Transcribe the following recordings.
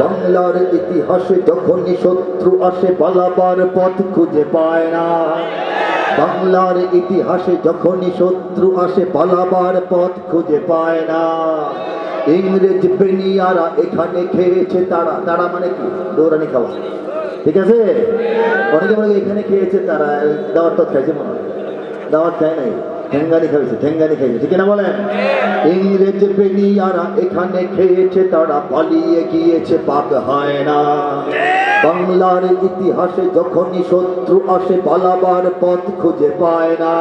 বাংলার ইতিহাসে যখনই শত্রু আসে, পালাবার পথ খুঁজে পায় না। বাংলার ইতিহাসে যখনই শত্রু আসে, পালাবার পথ খুঁজে পায় না। ইংরেজ বেনিয়ারা এখানে খেয়েছে, তারা তারা মানে কি? দৌড়ানি খাওয়া। ঠিক আছে? অনেকে করে এখানে খেয়েছে তারা, দাওয়াত খাইছে মনে হয়। দাওয়াত খায় নাই। ঠেঙ্গানি খাইছে ঠেঙ্গানি খাইছে ঠিক না বলেন? ইংরেজ বেনিয়ারা এখানে খেয়েছে, তারা পালিয়ে গিয়েছে পাক হয় না। বাংলার ইতিহাসে যখনই শত্রু আসে, পালাবার পথ খুঁজে পায় না।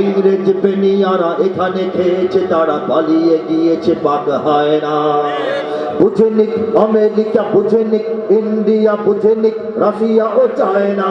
ইংরেজ বেনিয়ারা এখানে খেয়েছে, তারা পালিয়ে গিয়েছে পাক হয় না। বুঝেনিক আমেরিকা বুঝেনিক ইন্ডিয়া বুঝেনিক রাশিয়া ও চায়না।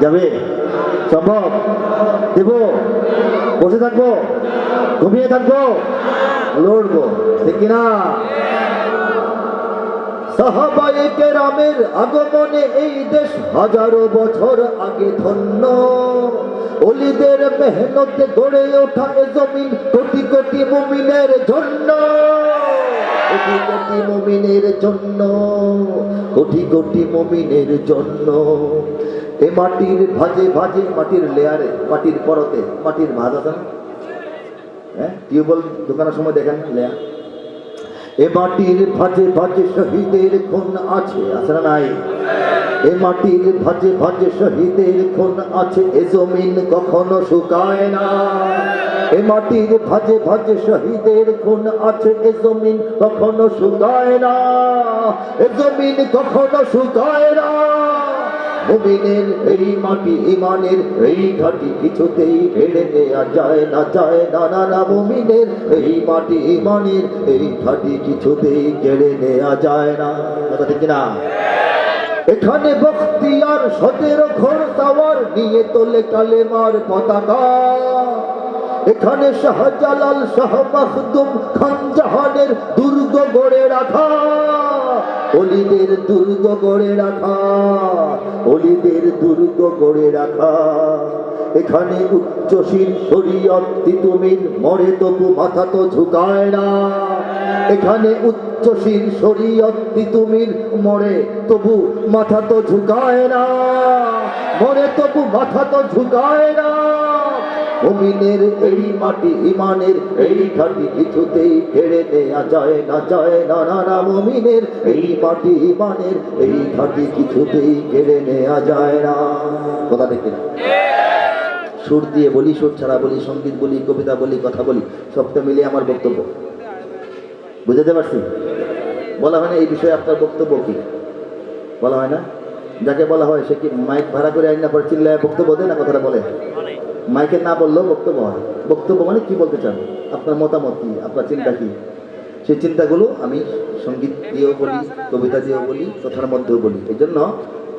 যাবে। সম্ভব? দেব বসে থাকব। ঘুমিয়ে থাকব। লড়বো। ঠিক কিনা? সাহাবায়ে কেরামের আগমনে এই দেশ হাজারো বছর আগে ধন্য। অলিদের মেহনতে গড়ে ওঠা এ জমিন কোটি কোটি মুমিনের জন্য। কোটি কোটি মুমিনের জন্য। কোটি কোটি মুমিনের জন্য। এ মাটির ভাজে ভাজে মাটির লেয়ারে মাটির পরতে, মাটির ভাজ আছে না? হ্যাঁ? টিউবওয়েল দোকানের সময় দেখেন লেয়ার এ মাটির ভাজে ভাজে শহীদের খুন আছে আছে না নাই? এ মাটির ভাজে ভাজে শহীদের খুন আছে, এ জমিন কখনো শুকায় না। এ মাটির ভাজে ভাজে শহীদের খুন আছে, এ জমিন কখনো শুকায় না। এ জমিন কখনো শুকায় না। মুমিনের এই মাটি ইমানের এই ঘাটি কিছুতেই ফেলে নেওয়া যায় না যায় না না না, মুমিনের এই মাটি ইমানের এই ঘাটি কিছুতেই কেড়ে নেওয়া যায় না। কথা ঠিক না এখানে বখতিয়ার সতেরো ঘর সাওয়ার নিয়ে তোলে কালেমার পতাকা। এখানে শাহজালাল শাহ মাহদুম খান জাহানের দুর্গ গড়ে রাখা। অলিদের দুর্গ গড়ে রাখা, অলিদের দুর্গ গড়ে রাখা। এখানে উচ্চশীল শরীয়ত তিতুমির মরে তবু মাথা তো ঝুঁকায় না। এখানে উচ্চশীল শরীয়ত তিতুমির মরে তবু মাথা তো ঝুঁকায় না। মরে তবু মাথা তো ঝুঁকায় না। মুমিনের এই মাটি ইমানের এই ঘাটি কিছুতেই কেড়ে নেওয়া যায় না যায় না না না, মুমিনের এই মাটি ইমানের এই ঘাটি কিছুতেই কেড়ে নেয়া যায় না। কথা দেখে না। সুর দিয়ে বলি, সুর ছাড়া বলি, সংগীত বলি, কবিতা বলি, কথা বলি, সবটা মিলিয়ে আমার বক্তব্য। বুঝতে পারছি? বলা হয় না এই বিষয়ে আপনার বক্তব্য কি? বলা হয় না? যাকে বলা হয় সে কি মাইক ভাড়া করে আইন পরে চিল্লায় বক্তব্য দেয় না কথাটা বলে? মাইকে না বললেও বক্তব্য হয়। বক্তব্য মানে কি বলতে চান? আপনার মতামত কি? আপনার চিন্তা কি? সেই চিন্তাগুলো আমি সংগীত দিয়েও বলি, কবিতা দিয়েও বলি, কথার মধ্যেও বলি। এই জন্য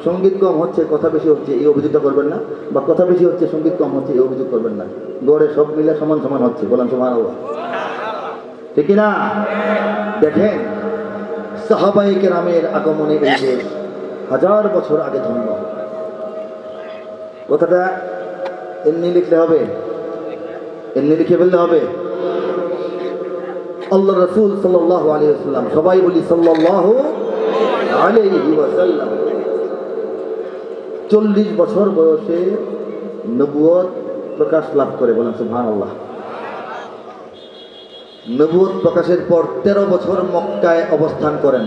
সংগীত কম হচ্ছে, কথা বেশি হচ্ছে, এই অভিযোগটা করবেন না। বা কথা বেশি হচ্ছে, সংগীত কম হচ্ছে, এই অভিযোগ করবেন না। গড়ে সব মিলে সমান সমান হচ্ছে। বললাম সমান ঠিক না দেখেন সাহাবাহিকের নামের আগমনে এই দেশ হাজার বছর আগে ধন্য কথাটা এমনি লিখলে হবে? এমনি লিখে ফেললে হবে? আল্লাহ রসুল সাল্লাহ আলী আসাল্লাম সবাই বলি সাল্লাহ চল্লিশ বছর বয়সে নবুয়ত প্রকাশ লাভ করে বলেন সুবহান আল্লাহ নবুয়ত প্রকাশের পর তেরো বছর মক্কায় অবস্থান করেন।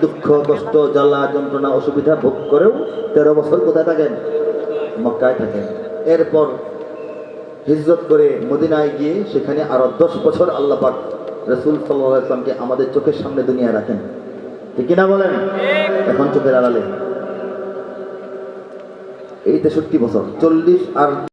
দুঃখ, কষ্ট, জ্বালা, যন্ত্রণা, অসুবিধা ভোগ করেও তেরো বছর কোথায় থাকেন? মক্কায় থাকেন। এরপর হিজরত করে মদিনায় গিয়ে সেখানে আরও দশ বছর আল্লাহ পাক রসুল সাল্লামকে আমাদের চোখের সামনে দুনিয়া রাখেন। ঠিক না বলেন? এখন চোখের আড়ালে। এই তেষট্টি বছর, চল্লিশ আর